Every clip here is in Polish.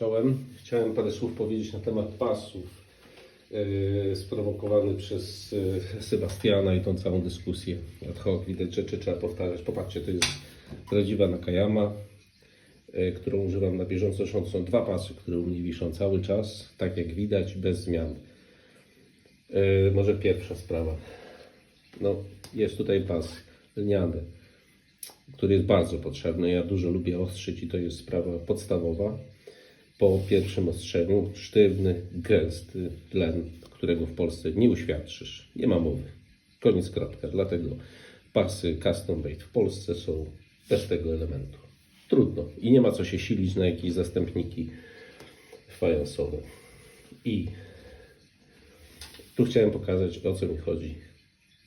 Czołem. Chciałem parę słów powiedzieć na temat pasów. Yy, sprowokowany przez yy, Sebastiana i tą całą dyskusję ad hoc. Widać rzeczy trzeba powtarzać. Popatrzcie, to jest prawdziwa Nakayama, yy, którą używam na bieżąco. Zresztą są dwa pasy, które u mnie wiszą cały czas, tak jak widać, bez zmian. Może pierwsza sprawa. No, jest tutaj pas lniany, który jest bardzo potrzebny. Ja dużo lubię ostrzyć i to jest sprawa podstawowa po pierwszym ostrzeniu sztywny, gęsty tlen, którego w Polsce nie uświadczysz. Nie ma mowy. Koniec, kropka. Dlatego pasy custom made w Polsce są bez tego elementu. Trudno. I nie ma co się silić na jakieś zastępniki fajansowe. I tu chciałem pokazać, o co mi chodzi.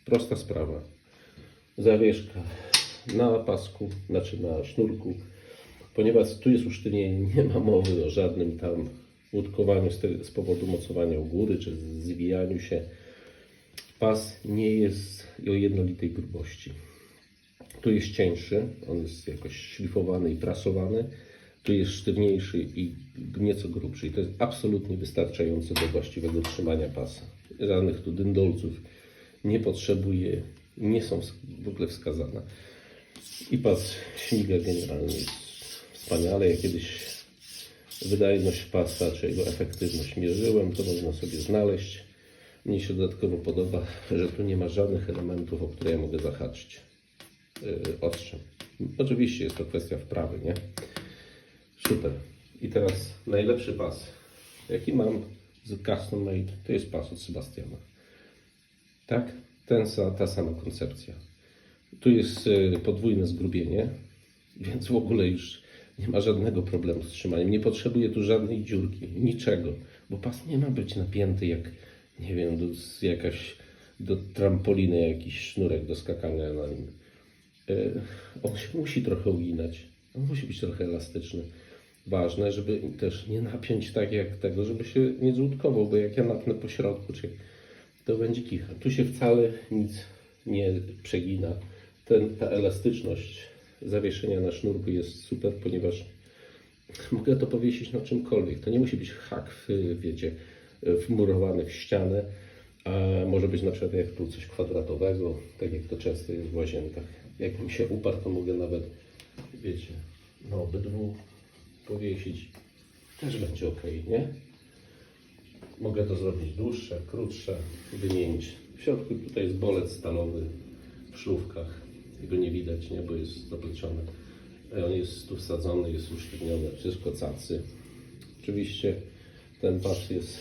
Prosta sprawa. Zawieszka na pasku, znaczy na sznurku ponieważ tu jest usztywnienie, nie ma mowy o żadnym tam łódkowaniu z, z powodu mocowania u góry czy zwijaniu się. Pas nie jest o jednolitej grubości. Tu jest cieńszy, on jest jakoś szlifowany i prasowany. Tu jest sztywniejszy i nieco grubszy. I to jest absolutnie wystarczające do właściwego trzymania pasa. Żadnych tu dyndolców nie potrzebuje, nie są w ogóle wskazane. I pas śmiga generalnie wspaniale. Ja kiedyś wydajność pasa, czy jego efektywność mierzyłem, to można sobie znaleźć. Mnie się dodatkowo podoba, że tu nie ma żadnych elementów, o które ja mogę zahaczyć yy, ostrzem. Oczywiście jest to kwestia wprawy, nie? Super. I teraz najlepszy pas, jaki mam z Custom Made, to jest pas od Sebastiana. Tak? Ten, ta sama koncepcja. Tu jest yy, podwójne zgrubienie, więc w ogóle już nie ma żadnego problemu z trzymaniem. Nie potrzebuje tu żadnej dziurki, niczego, bo pas nie ma być napięty jak, nie wiem, do, jakaś do trampoliny jakiś sznurek do skakania na nim. Yy, on się musi trochę uginać, on musi być trochę elastyczny. Ważne, żeby też nie napiąć tak jak tego, żeby się nie złudkował, bo jak ja napnę po środku, czy to będzie kicha. Tu się wcale nic nie przegina. Ten, ta elastyczność zawieszenia na sznurku jest super, ponieważ mogę to powiesić na czymkolwiek. To nie musi być hak, w, wiecie, wmurowany w ścianę, a może być na przykład jak tu coś kwadratowego, tak jak to często jest w łazienkach. Jakbym się uparł, to mogę nawet, wiecie, na obydwu powiesić. Też będzie ok, nie? Mogę to zrobić dłuższe, krótsze, wymienić. W środku tutaj jest bolec stalowy w szlówkach. Jego nie widać, nie, bo jest zapleciony. E, On jest tu wsadzony, jest usztywniony, wszystko cacy. Oczywiście ten pas jest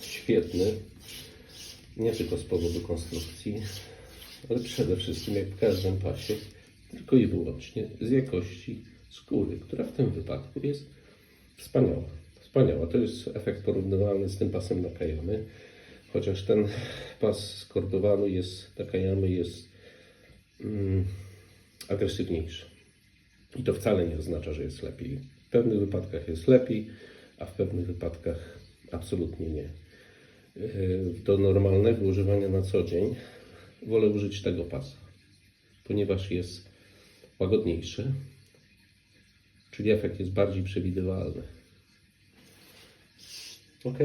świetny, nie tylko z powodu konstrukcji, ale przede wszystkim jak w każdym pasie, tylko i wyłącznie z jakości skóry, która w tym wypadku jest wspaniała. Wspaniała. To jest efekt porównywalny z tym pasem Nakayamy, chociaż ten pas skordowany jest, Nakayamy jest mm, agresywniejszy. I to wcale nie oznacza, że jest lepiej. W pewnych wypadkach jest lepiej, a w pewnych wypadkach absolutnie nie. Yy, Do normalnego używania na co dzień wolę użyć tego pasa, ponieważ jest łagodniejszy, czyli efekt jest bardziej przewidywalny. Ok?